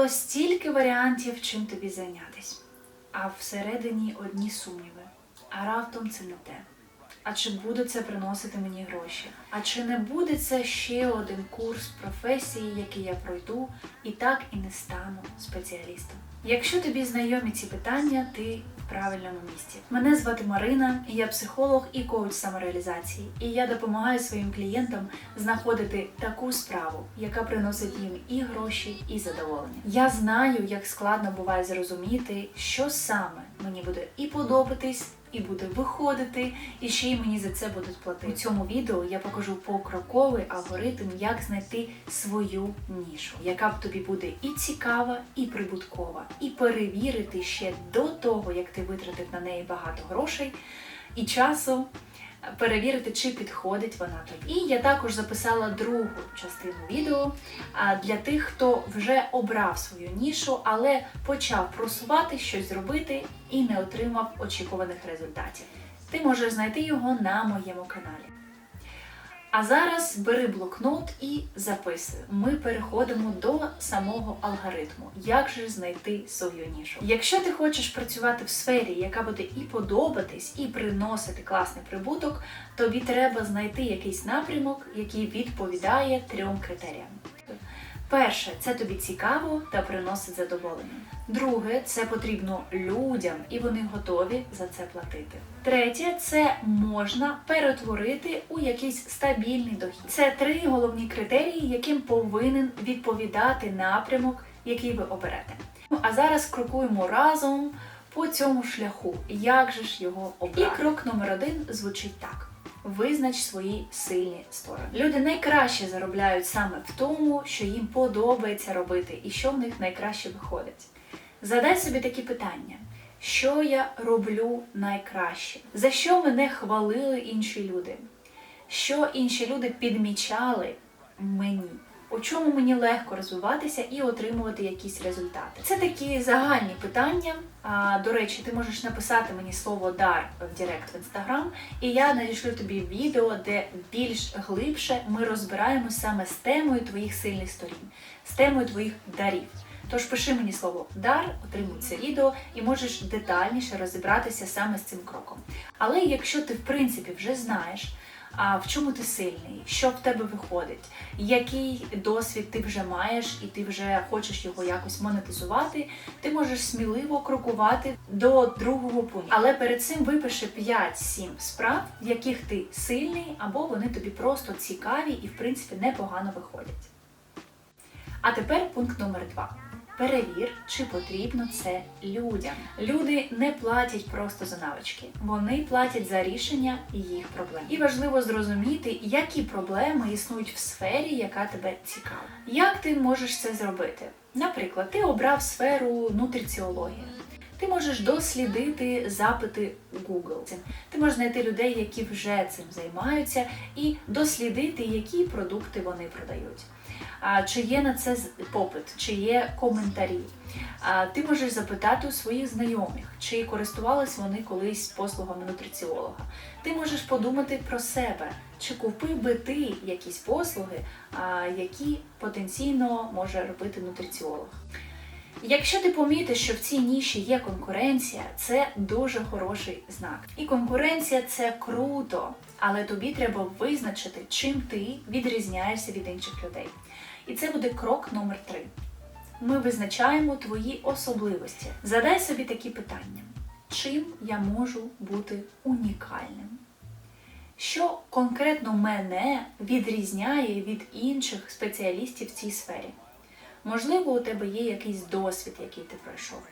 навколо стільки варіантів, чим тобі зайнятися. А всередині одні сумніви. А раптом це не те. А чи буде це приносити мені гроші? А чи не буде це ще один курс професії, який я пройду, і так і не стану спеціалістом? Якщо тобі знайомі ці питання, ти в правильному місці. Мене звати Марина, я психолог і коуч самореалізації, і я допомагаю своїм клієнтам знаходити таку справу, яка приносить їм і гроші, і задоволення. Я знаю, як складно буває зрозуміти, що саме мені буде і подобатись. І буде виходити, і ще й мені за це будуть платити. У цьому відео я покажу покроковий алгоритм, як знайти свою нішу, яка б тобі буде і цікава, і прибуткова, і перевірити ще до того, як ти витратив на неї багато грошей і часу. Перевірити, чи підходить вона тобі. І я також записала другу частину відео для тих, хто вже обрав свою нішу, але почав просувати щось зробити і не отримав очікуваних результатів. Ти можеш знайти його на моєму каналі. А зараз бери блокнот і записуй. Ми переходимо до самого алгоритму. Як же знайти свою нішу? Якщо ти хочеш працювати в сфері, яка буде і подобатись, і приносити класний прибуток, тобі треба знайти якийсь напрямок, який відповідає трьом критеріям. Перше, це тобі цікаво та приносить задоволення. Друге, це потрібно людям, і вони готові за це платити. Третє, це можна перетворити у якийсь стабільний дохід. Це три головні критерії, яким повинен відповідати напрямок, який ви оберете. Ну а зараз крокуємо разом по цьому шляху. Як же ж його обрати? І крок номер один звучить так. Визнач свої сильні сторони. Люди найкраще заробляють саме в тому, що їм подобається робити, і що в них найкраще виходить. Задай собі такі питання: що я роблю найкраще? За що мене хвалили інші люди? Що інші люди підмічали мені? У чому мені легко розвиватися і отримувати якісь результати? Це такі загальні питання. А, до речі, ти можеш написати мені слово дар в Директ в інстаграм, і я надішлю тобі відео, де більш глибше ми розбираємо саме з темою твоїх сильних сторін, з темою твоїх дарів. Тож пиши мені слово дар, отримуй це відео і можеш детальніше розібратися саме з цим кроком. Але якщо ти в принципі вже знаєш, в чому ти сильний, що в тебе виходить, який досвід ти вже маєш, і ти вже хочеш його якось монетизувати, ти можеш сміливо крокувати до другого пункту. Але перед цим випиши 5-7 справ, в яких ти сильний, або вони тобі просто цікаві і, в принципі, непогано виходять. А тепер пункт номер 2. Перевір, чи потрібно це людям. Люди не платять просто за навички, вони платять за рішення їх проблем. І важливо зрозуміти, які проблеми існують в сфері, яка тебе цікава. Як ти можеш це зробити? Наприклад, ти обрав сферу нутриціологія. Ти можеш дослідити запити Google. Ти можеш знайти людей, які вже цим займаються, і дослідити, які продукти вони продають. Чи є на це попит, чи є коментарі. Ти можеш запитати у своїх знайомих, чи користувались вони колись послугами нутриціолога. Ти можеш подумати про себе, чи купив би ти якісь послуги, які потенційно може робити нутриціолог. Якщо ти помітиш, що в цій ніші є конкуренція, це дуже хороший знак. І конкуренція це круто, але тобі треба визначити, чим ти відрізняєшся від інших людей. І це буде крок номер три. Ми визначаємо твої особливості. Задай собі такі питання: чим я можу бути унікальним? Що конкретно мене відрізняє від інших спеціалістів в цій сфері? Можливо, у тебе є якийсь досвід, який ти пройшов.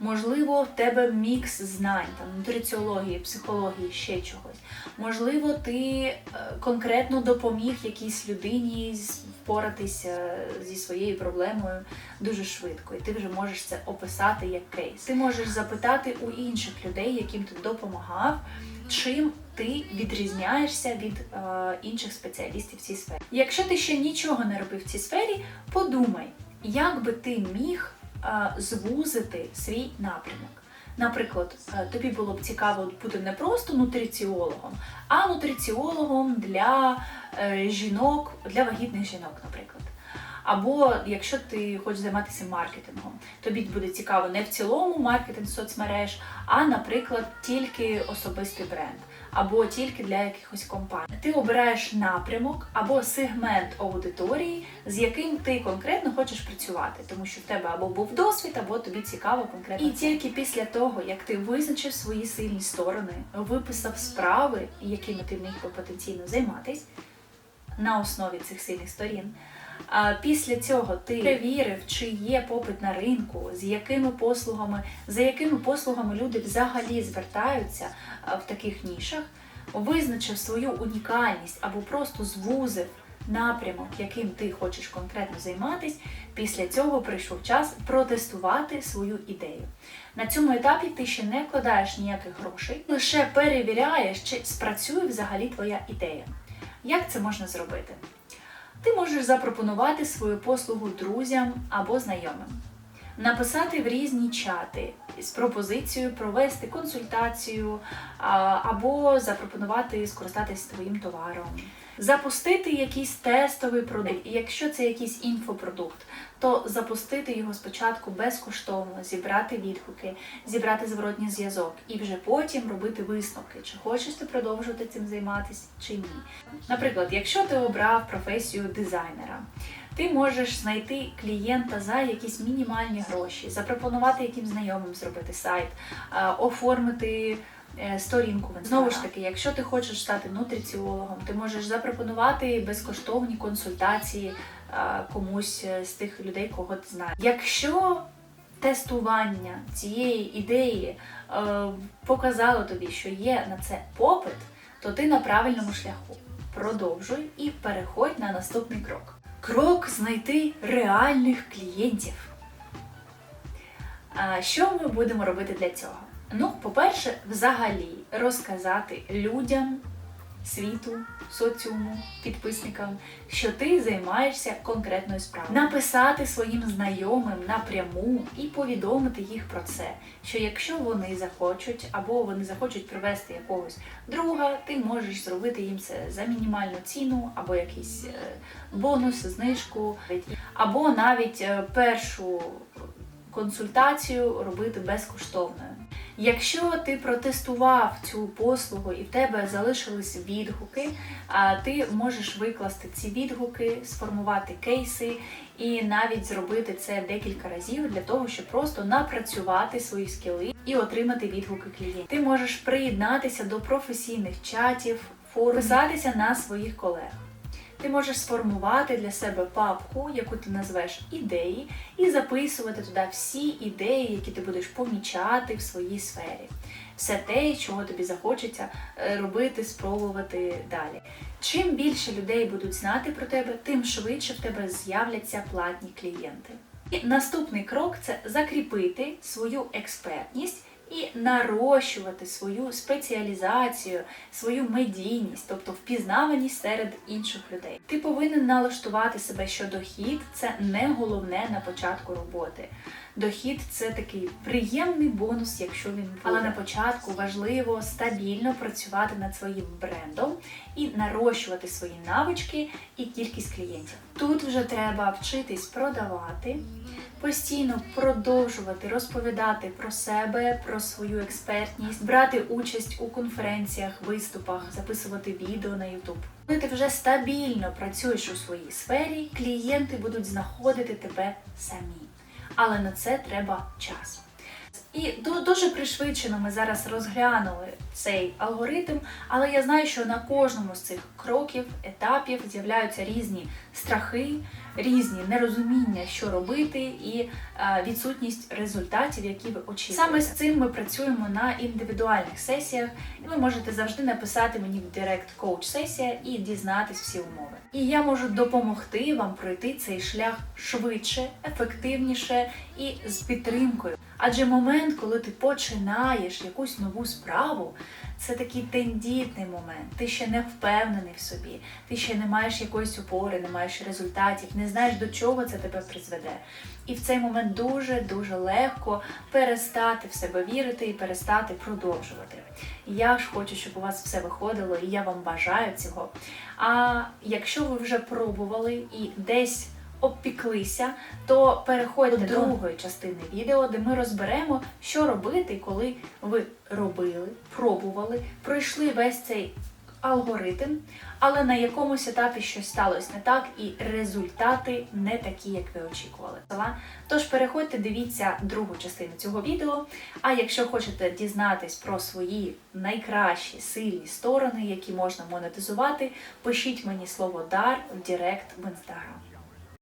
Можливо, в тебе мікс знань, там, нутриціології, психології, ще чогось. Можливо, ти е, конкретно допоміг якійсь людині впоратися зі своєю проблемою дуже швидко, і ти вже можеш це описати як кейс. Ти можеш запитати у інших людей, яким ти допомагав, чим ти відрізняєшся від е, інших спеціалістів в цій сфері. Якщо ти ще нічого не робив в цій сфері, подумай, як би ти міг е, звузити свій напрямок. Наприклад, е, тобі було б цікаво бути не просто нутриціологом, а нутриціологом для е, жінок, для вагітних жінок, наприклад. Або якщо ти хочеш займатися маркетингом, тобі буде цікаво не в цілому маркетинг соцмереж, а, наприклад, тільки особистий бренд, або тільки для якихось компаній. Ти обираєш напрямок або сегмент аудиторії, з яким ти конкретно хочеш працювати, тому що в тебе або був досвід, або тобі цікаво конкретно. І тільки після того, як ти визначив свої сильні сторони, виписав справи, якими ти міг би потенційно займатись на основі цих сильних сторін. Після цього ти перевірив, чи є попит на ринку, з якими послугами, за якими послугами люди взагалі звертаються в таких нішах, визначив свою унікальність або просто звузив напрямок, яким ти хочеш конкретно займатись. Після цього прийшов час протестувати свою ідею. На цьому етапі ти ще не вкладаєш ніяких грошей, лише перевіряєш, чи спрацює взагалі твоя ідея. Як це можна зробити? Ти можеш запропонувати свою послугу друзям або знайомим, написати в різні чати з пропозицією провести консультацію або запропонувати скористатись твоїм товаром, запустити якийсь тестовий продукт. І якщо це якийсь інфопродукт, то запустити його спочатку безкоштовно, зібрати відгуки, зібрати зворотній зв'язок і вже потім робити висновки, чи хочеш ти продовжувати цим займатися чи ні. Наприклад, якщо ти обрав професію дизайнера, ти можеш знайти клієнта за якісь мінімальні гроші, запропонувати яким знайомим зробити сайт, оформити сторінку. Знову ж таки, якщо ти хочеш стати нутриціологом, ти можеш запропонувати безкоштовні консультації е, комусь з тих людей, кого ти знаєш. Якщо тестування цієї ідеї е, показало тобі, що є на це попит, то ти на правильному шляху. Продовжуй і переходь на наступний крок. Крок знайти реальних клієнтів. Що ми будемо робити для цього? Ну, по-перше, взагалі розказати людям, світу, соціуму, підписникам, що ти займаєшся конкретною справою. Написати своїм знайомим напряму і повідомити їх про це. Що якщо вони захочуть, або вони захочуть привести якогось друга, ти можеш зробити їм це за мінімальну ціну, або якийсь е, бонус, знижку, або навіть е, першу консультацію робити безкоштовною. Якщо ти протестував цю послугу і в тебе залишились відгуки, ти можеш викласти ці відгуки, сформувати кейси і навіть зробити це декілька разів для того, щоб просто напрацювати свої скіли і отримати відгуки клієнтів. Ти можеш приєднатися до професійних чатів, форумів, писатися на своїх колег. Ти можеш сформувати для себе папку, яку ти назвеш ідеї, і записувати туди всі ідеї, які ти будеш помічати в своїй сфері. Все те, чого тобі захочеться е, робити, спробувати далі. Чим більше людей будуть знати про тебе, тим швидше в тебе з'являться платні клієнти. І наступний крок це закріпити свою експертність і нарощувати свою спеціалізацію, свою медійність, тобто впізнаваність серед інших людей. Ти повинен налаштувати себе, що дохід це не головне на початку роботи. Дохід це такий приємний бонус, якщо він буде. Але на початку важливо стабільно працювати над своїм брендом і нарощувати свої навички і кількість клієнтів. Тут вже треба вчитись продавати, постійно продовжувати розповідати про себе, про свою експертність, брати участь у конференціях, виступах, записувати відео на YouTube. Коли ти вже стабільно працюєш у своїй сфері, клієнти будуть знаходити тебе самі. Але на це треба час. І ду- дуже пришвидшено ми зараз розглянули цей алгоритм, але я знаю, що на кожному з цих кроків, етапів з'являються різні страхи, різні нерозуміння, що робити, і е, відсутність результатів, які ви очікуєте. Саме з цим ми працюємо на індивідуальних сесіях, і ви можете завжди написати мені в Директ коуч сесія і дізнатись всі умови. І я можу допомогти вам пройти цей шлях швидше, ефективніше і з підтримкою. Адже момент, коли ти починаєш якусь нову справу, це такий тендітний момент. Ти ще не впевнений в собі, ти ще не маєш якоїсь опори, не маєш результатів, не знаєш до чого це тебе призведе. І в цей момент дуже дуже легко перестати в себе вірити і перестати продовжувати. Я ж хочу, щоб у вас все виходило, і я вам бажаю цього. А якщо ви вже пробували і десь обпіклися, то переходьте до другої частини відео, де ми розберемо, що робити, коли ви робили, пробували, пройшли весь цей алгоритм, але на якомусь етапі щось сталося не так, і результати не такі, як ви очікували. Тож переходьте, дивіться другу частину цього відео. А якщо хочете дізнатись про свої найкращі сильні сторони, які можна монетизувати, пишіть мені слово дар в Директ в інстаграм.